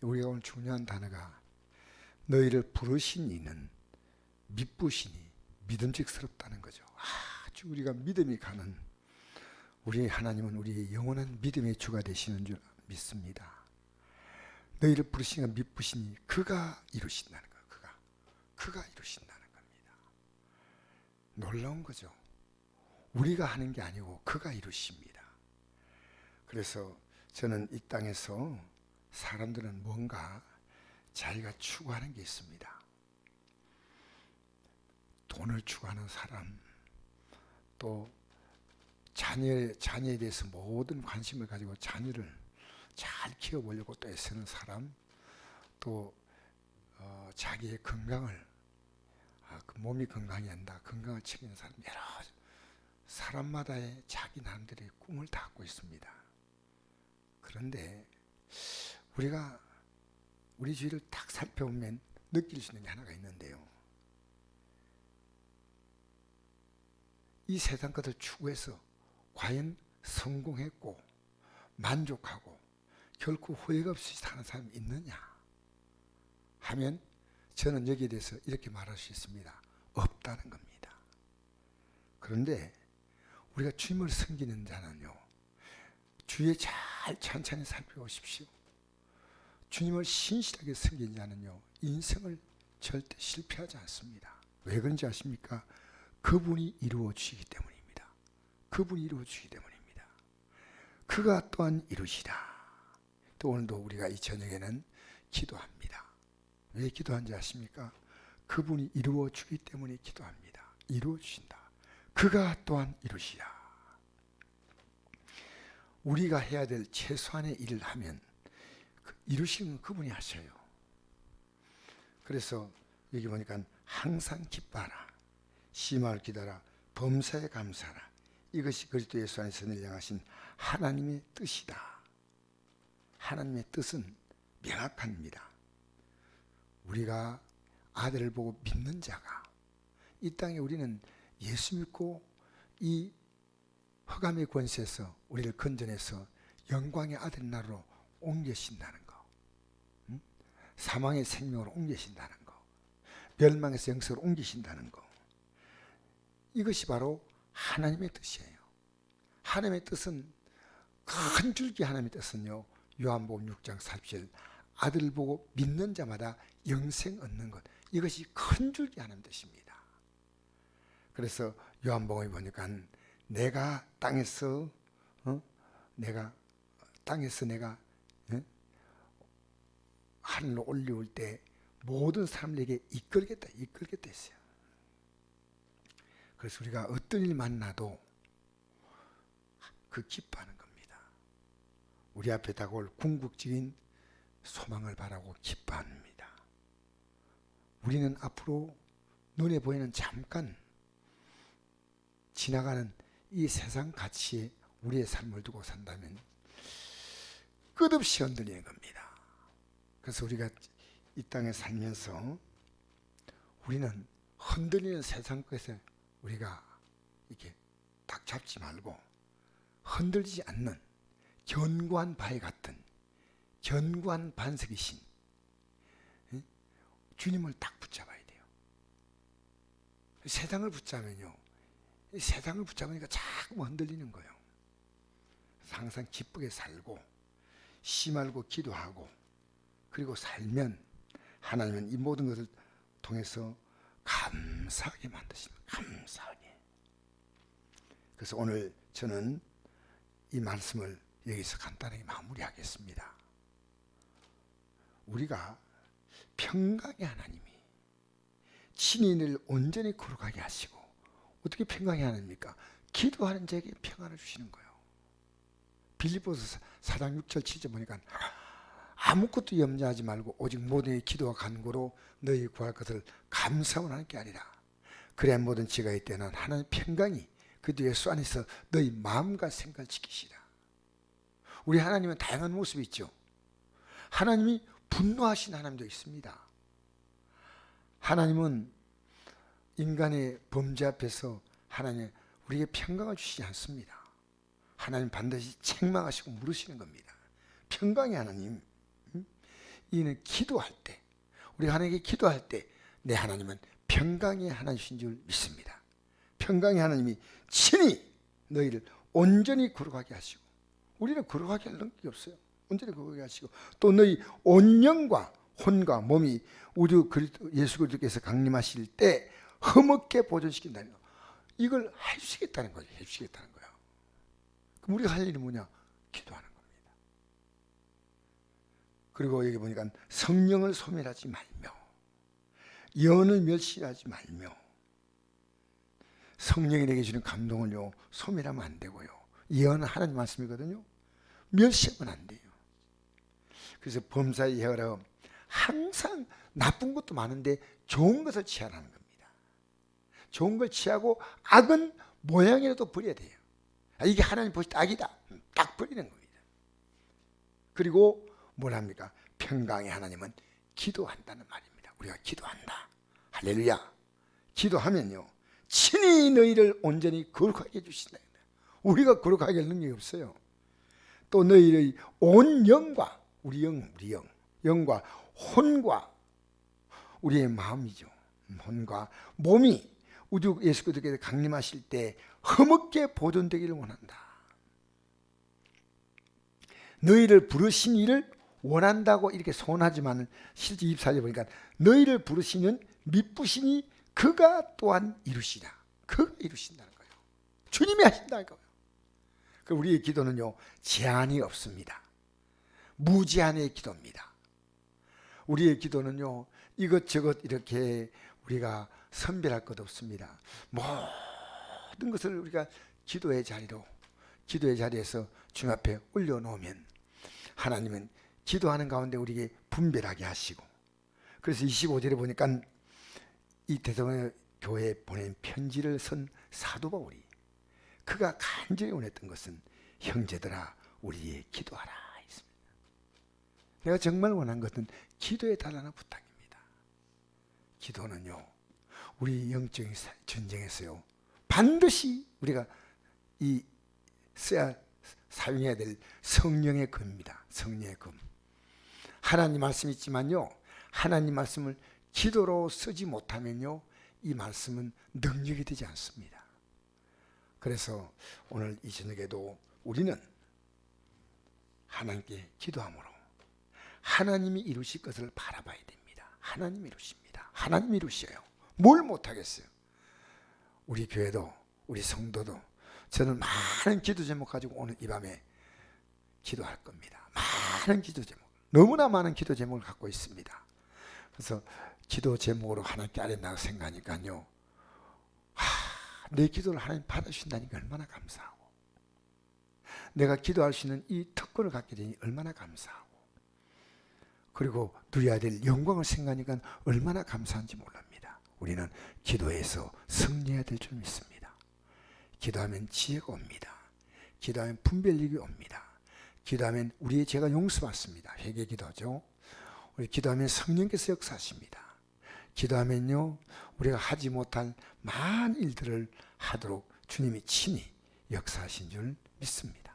우리가 오늘 중요한 단어가 너희를 부르신 이는 믿부시니 믿음직스럽다는 거죠. 아주 우리가 믿음이 가는 우리 하나님은 우리의 영원한 믿음의 주가 되시는 줄 믿습니다. 너희를 부르시는 믿부시니 그가 이루신다는 거예요. 그가 그가 이루신다는 겁니다. 놀라운 거죠. 우리가 하는 게 아니고 그가 이루십니다. 그래서 저는 이 땅에서 사람들은 뭔가 자기가 추구하는 게 있습니다. 돈을 추구하는 사람, 또 자녀 자녀에 대해서 모든 관심을 가지고 자녀를 잘 키워보려고 또 애쓰는 사람, 또 어, 자기의 건강을 아, 그 몸이 건강해야 한다, 건강을 챙기는 사람 여러 사람마다의 자기 나름대로의 꿈을 다 갖고 있습니다. 그런데 우리가 우리 주위를 딱 살펴보면 느낄 수 있는 게 하나가 있는데요. 이 세상 것을 추구해서 과연 성공했고 만족하고 결코 후회가 없이 사는 사람이 있느냐 하면 저는 여기에 대해서 이렇게 말할 수 있습니다. 없다는 겁니다. 그런데 우리가 주님을 섬기는 자는요. 주에 잘 천천히 살펴보십시오. 주님을 신실하게 섬기는 자는요. 인생을 절대 실패하지 않습니다. 왜 그런지 아십니까? 그분이 이루어 주시기 때문입니다. 그분이 이루어 주시기 때문입니다. 그가 또한 이루시라. 또 오늘도 우리가 이 저녁에는 기도합니다. 왜 기도한지 아십니까? 그분이 이루어 주기 때문에 기도합니다. 이루어 주신다. 그가 또한 이루시라. 우리가 해야 될 최소한의 일을 하면 그 이루시는 그분이 하셔요. 그래서 여기 보니까 항상 기뻐하라. 심할 기다라. 범사에 감사하라. 이것이 그리스도 예수 안에서 늘량하신 하나님의 뜻이다. 하나님의 뜻은 명확합니다. 우리가 아들을 보고 믿는 자가 이 땅에 우리는 예수 믿고 이 허감의 권세에서 우리를 건져내서 영광의 아들 나라로 옮겨신다는 거. 응? 사망의 생명으로 옮기신다는 거. 멸망에서 영생으로 옮기신다는 거. 이것이 바로 하나님의 뜻이에요. 하나님의 뜻은 큰 줄기 하나님의 뜻은요. 요한복음 6장 40절 아들 보고 믿는 자마다 영생 얻는 것. 이것이 큰 줄기 하나님 뜻입니다. 그래서 요한복음에 보니까 내가 땅에서 어? 내가 땅에서 내가 어? 하늘로 올려올 때 모든 사람에게 이끌겠다 이끌겠다 했어요. 그래서 우리가 어떤 일 만나도 그 기뻐하는 겁니다. 우리 앞에 다가올 궁극적인 소망을 바라고 기뻐합니다. 우리는 앞으로 눈에 보이는 잠깐 지나가는 이 세상 가치에 우리의 삶을 두고 산다면 끝없이 흔들리는 겁니다. 그래서 우리가 이 땅에 살면서 우리는 흔들리는 세상 것에 우리가 이렇게 딱 잡지 말고 흔들리지 않는 견고한 바위 같은 견고한 반석이신 주님을 딱 붙잡아야 돼요. 세상을 붙잡으면요. 세상을 붙잡으니까 자꾸 흔들리는 거예요. 항상 기쁘게 살고 심알고 기도하고 그리고 살면 하나님은 이 모든 것을 통해서 감사하게 만드십니다. 감사하게. 그래서 오늘 저는 이 말씀을 여기서 간단하게 마무리하겠습니다. 우리가 평강의 하나님이 친인을 온전히 거룩하게 하시고 어떻게 평강의 하나님입니까? 기도하는 자에게 평안을 주시는 거예요. 빌립보서 4장 6절 7절 보니까 아무것도 염려하지 말고 오직 모든 기도와 간구로 너희 구할 것을 감사만 하는 게 아니라 그래야 모든 지가 있때는 하나님 평강이 그리스도 예수 안에서 너희 마음과 생각을 지키시라. 우리 하나님은 다양한 모습이 있죠. 하나님이 분노하신 하나님도 있습니다. 하나님은 인간의 범죄 앞에서 하나님 우리에게 평강을 주시지 않습니다. 하나님 반드시 책망하시고 물으시는 겁니다. 평강의 하나님. 이는 기도할 때 우리 하나님께 기도할 때 내 하나님은 평강의 하나님이신 줄 믿습니다. 평강의 하나님이 친히 너희를 온전히 거룩하게 하시고 우리는 거룩하게 할 능력이 없어요. 온전히 거룩하게 하시고 또 너희 온 영과 혼과 몸이 우리 그리스도- 예수 그리스도께서 강림하실 때 흠없게 보존시킨다는 거. 이걸 해주시겠다는 거죠. 해주시겠다는 거예요. 그럼 우리가 할 일이 뭐냐? 기도하는 겁니다. 그리고 여기 보니까 성령을 소멸하지 말며 예언을 멸시하지 말며 성령이 내게 주는 감동을요 소멸하면 안 되고요. 예언은 하나님 말씀이거든요. 멸시하면 안 돼요. 그래서 범사의 예언은 항상 나쁜 것도 많은데 좋은 것을 취하라는 겁니다. 좋은 걸 취하고 악은 모양이라도 버려야 돼요. 아, 이게 하나님 보실 때 악이다. 딱 버리는 겁니다. 그리고 뭐랍니까 평강의 하나님은 기도한다는 말입니다 우리가 기도한다 할렐루야 기도하면요 친히 너희를 온전히 거룩하게 해주신다. 우리가 거룩하게 할 능력이 없어요. 또 너희의 온 영과 우리 영, 우리 영, 영과 혼과 우리의 마음이죠. 혼과 몸이 우주 예수 그리스도께서 강림하실 때 흠없게 보존되기를 원한다. 너희를 부르신 이를 원한다고 이렇게 소원하지만 실제 24절 보니까 너희를 부르시는 미쁘시니 그가 또한 이루시라. 그가 이루신다는 거예요. 주님이 하신다는 거예요. 그 우리의 기도는요 제한이 없습니다. 무제한의 기도입니다. 우리의 기도는요 이것저것 이렇게 우리가 선별할 것 없습니다. 모든 것을 우리가 기도의 자리로 기도의 자리에서 주님 앞에 올려놓으면 하나님은 기도하는 가운데 우리에게 분별하게 하시고 그래서 25절에 보니까 이 대성의 교회에 보낸 편지를 쓴 사도 바울이 그가 간절히 원했던 것은 형제들아 우리의 기도하라 했습니다. 내가 정말 원한 것은 기도해 달라는 부탁입니다. 기도는요 우리 영적인 사- 전쟁에서요 반드시 우리가 이 써야 사용해야 될 성령의 금입니다. 성령의 금. 하나님 말씀 있지만요 하나님 말씀을 기도로 쓰지 못하면요 이 말씀은 능력이 되지 않습니다. 그래서 오늘 이 저녁에도 우리는 하나님께 기도함으로 하나님이 이루실 것을 바라봐야 됩니다. 하나님 이루십니다. 하나님 이루셔요. 뭘 못하겠어요. 우리 교회도 우리 성도도 저는 많은 기도 제목 가지고 오늘 이 밤에 기도할 겁니다. 많은 기도 제목 너무나 많은 기도 제목을 갖고 있습니다. 그래서 기도 제목으로 하나님께 아뢰나가 생각하니까요. 하, 내 기도를 하나님 받아주신다니까 얼마나 감사하고 내가 기도할 수 있는 이 특권을 갖게 되니 얼마나 감사하고 그리고 누려야 될 영광을 생각하니까 얼마나 감사한지 모릅니다. 우리는 기도에서 승리해야 될 줄 믿습니다. 기도하면 지혜가 옵니다. 기도하면 분별력이 옵니다. 기도하면 우리의 죄가 용서받습니다. 회개 기도죠. 우리 기도하면 성령께서 역사하십니다. 기도하면요 우리가 하지 못할 많은 일들을 하도록 주님이 친히 역사하신 줄 믿습니다.